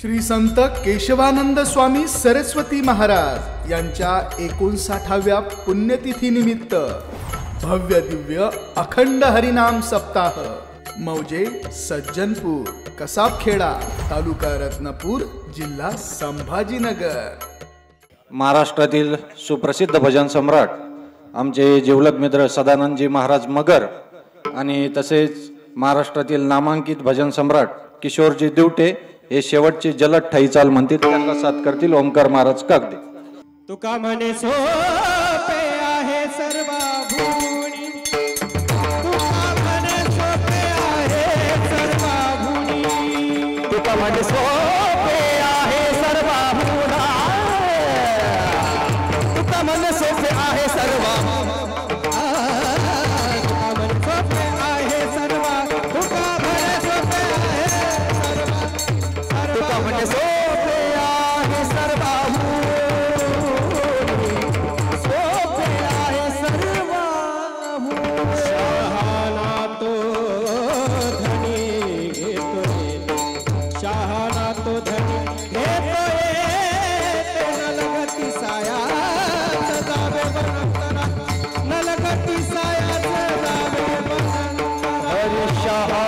श्री संत केशवानंद स्वामी सरस्वती महाराज यांच्या एकोणसाठाव्या पुण्यतिथीनिमित्त भव्य दिव्य अखंड हरिनाम सप्ताह मौजे सज्जनपूर कसाबखेडा तालुका रत्नपूर जिल्हा संभाजीनगर. महाराष्ट्रातील सुप्रसिद्ध भजन सम्राट आमचे जिवलग मित्र सदानंदजी महाराज मगर आणि तसेच महाराष्ट्रातील नामांकित भजन सम्राट किशोरजी दिवटे हे शेवटचे जलद ठाई चाल म्हणतील. त्यांना साथ करतील ओंकार महाराज. कागदे तुका म्हणे सो तुका म्हणे Shah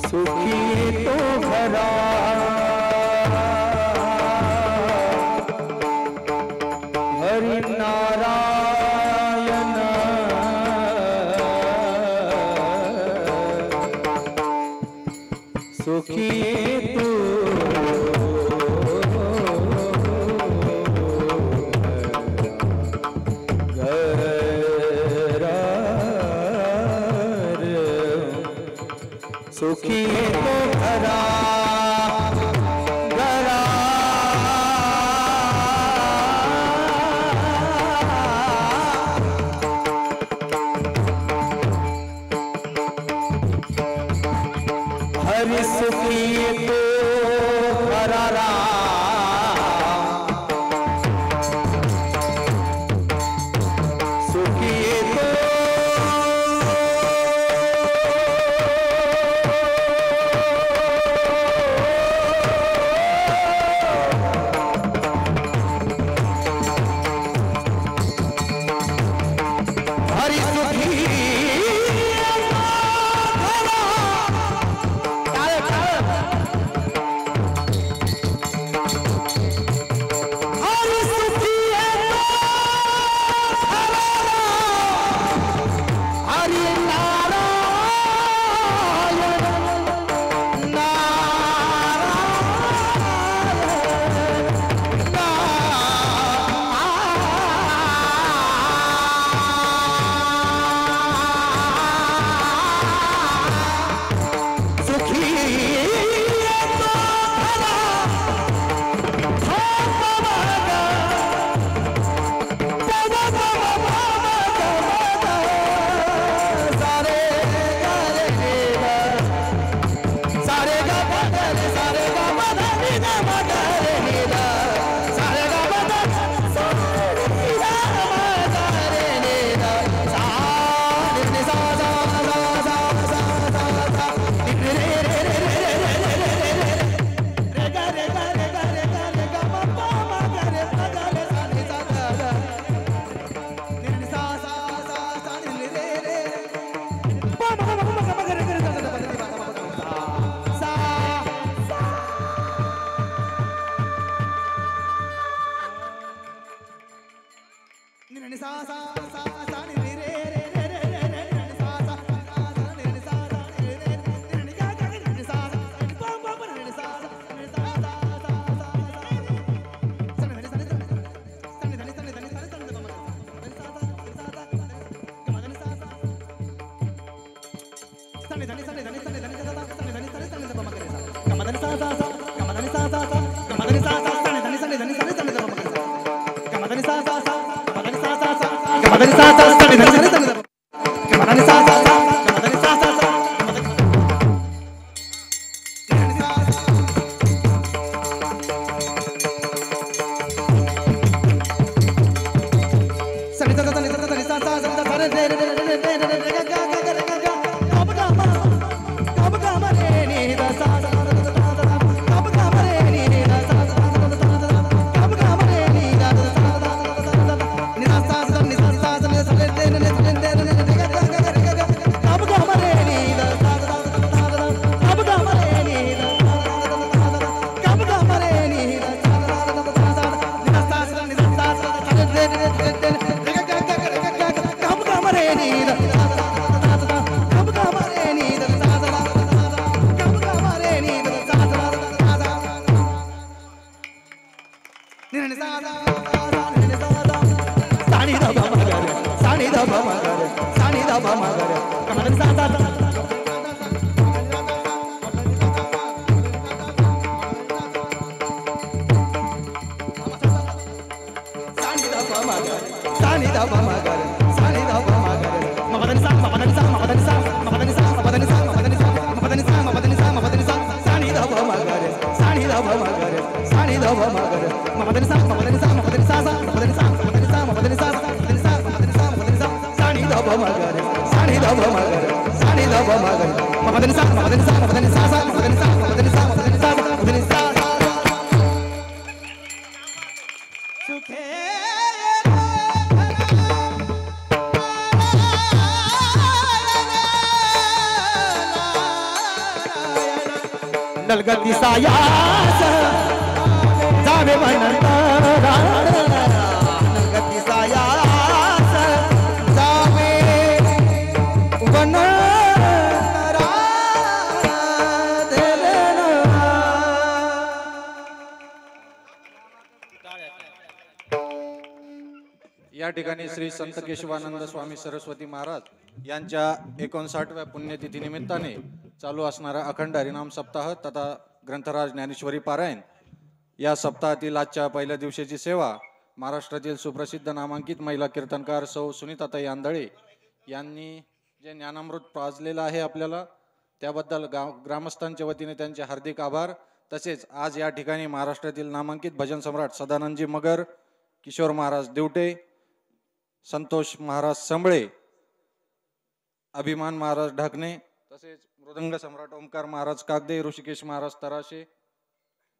सुखी तो भरा। हरि नारायण। सुखी तो घरा घरा Gama dani sa sa sa, gama dani sa sa sa, gama dani sa sa sa, gama dani sa sa sa. சாணி தபா மகர் சாணி தபா மகர் சாணி தபா மகர் नलगती साया जावे म्हणता या ठिकाणी श्री संत केशवानंद स्वामी सरस्वती महाराज यांच्या एकोणसाठव्या पुण्यतिथी निमित्ताने चालू असणारा अखंड हरिनाम सप्ताह तथा ग्रंथराज ज्ञानेश्वरी पारायण या सप्ताहातील आजच्या पहिल्या दिवशीची सेवा महाराष्ट्रातील सुप्रसिद्ध नामांकित महिला कीर्तनकार सौ सुनीताताई आंधळे यांनी जे ज्ञानामृत पाजलेलं आहे आपल्याला त्याबद्दल गाव ग्रामस्थांच्या वतीने त्यांचे हार्दिक आभार. तसेच आज या ठिकाणी महाराष्ट्रातील नामांकित भजन सम्राट सदानंदजी मगर किशोर महाराज दिवटे संतोष महाराज संबळे अभिमान महाराज ढाकणे तसेच मृदंग सम्राट ओंकार महाराज कागदे ऋषिकेश महाराज तराशे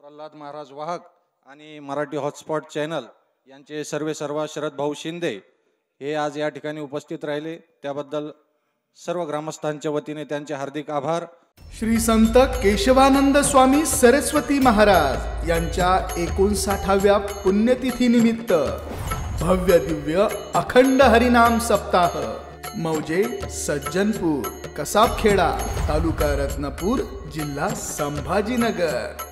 प्रल्हाद महाराज वाहक आणि मराठी हॉटस्पॉट चॅनल यांचे सर्वे सर्व शरद भाऊ शिंदे हे आज या ठिकाणी उपस्थित राहिले. त्याबद्दल सर्व ग्रामस्थांच्या वतीने त्यांचे हार्दिक आभार. श्री संत केशवानंद स्वामी सरस्वती महाराज यांच्या एकोणसाठाव्या पुण्यतिथी निमित्त भव्य दिव्य अखंड हरिनाम सप्ताह. मौजे सज्जनपूर कसाबखेडा तालुका रत्नपूर जिल्हा संभाजीनगर.